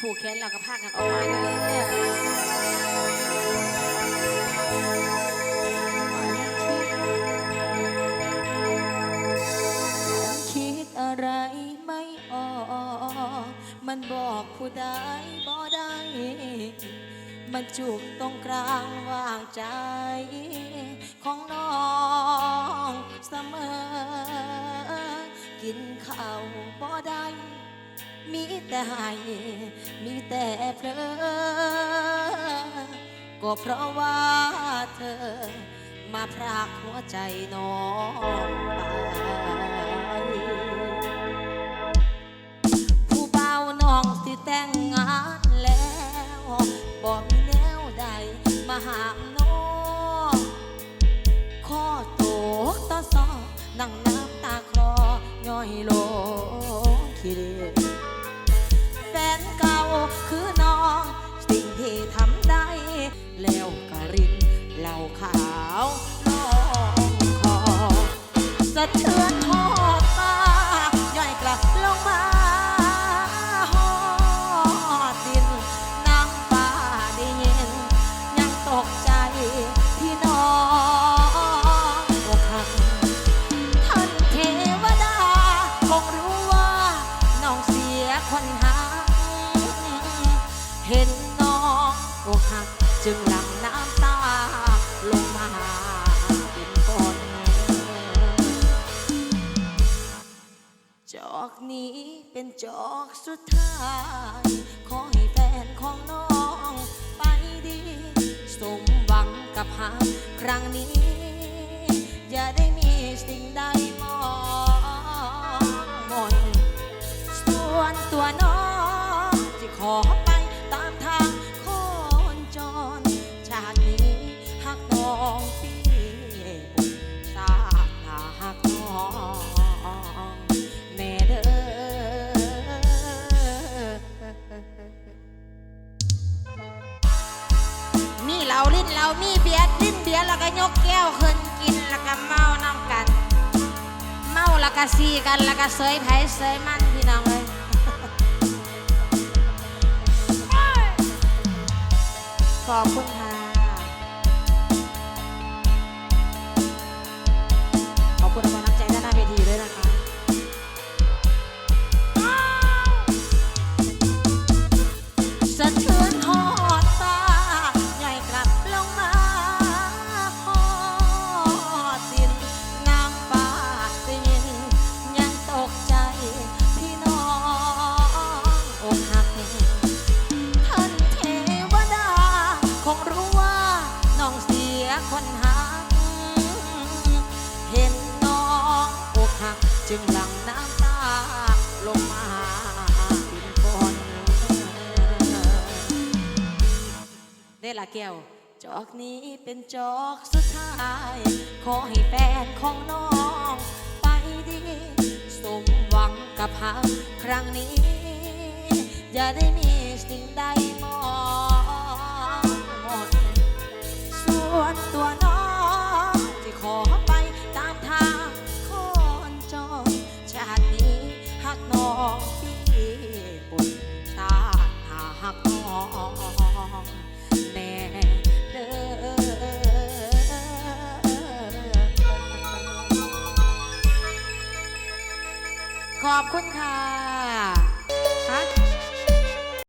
ผูกแขนเราก็พากันออกมาเด้อคิดอะไรไม่ออกมันบอกผู้ใดบ่ได้ มันจุกตรงกลางว่างใจ ของน้องเสมอ กินข้าวบ่ได้ มีแต่ให้มีแต่เพลอก็เพราะว่าเธอ มาพรากหัวใจน้องไปผู้เบาน้องสิแต่งงานแล้วบอกมีแนวใดมาหามน้องข้อโตกต่อซอนั่งน้ำตาคลอย่อยลงคิด สะเทือนหอดตาย่อยกลับลงมาหอดดินนางฟ้าได้ยิน ยังตกใจที่น้องอกหักท่านเทวดา คงรู้ว่าน้องเสียคนหา เห็นน้องอกหักจึงลั่ง อกนี้เป็นจอกสุดท้าย ขอให้แฟนของน้องไปดี สมหวังกับหาครั้งนี้ อย่าได้มีสิ่งใด นเรามีเบียร์ดิ้นเบียร์แล้วก็ยกแก้วขึ้นกินแล้วก็เมาน้ำกัน เมาแล้วก็ซีกันแล้วก็เสยไผเสยมันพี่น้องเลยขอบคุณค่ะขอบคุณกำลังใจด้าน จึงหลั่งน้ำตาลงมาเป็นฝนได้ละแก้ว จอกนี้เป็นจอกสุดท้าย ขอให้แฟนของน้อง ไปดี สมหวังกับหากครั้งนี้ อย่าได้มี ขอบคุณค่ะ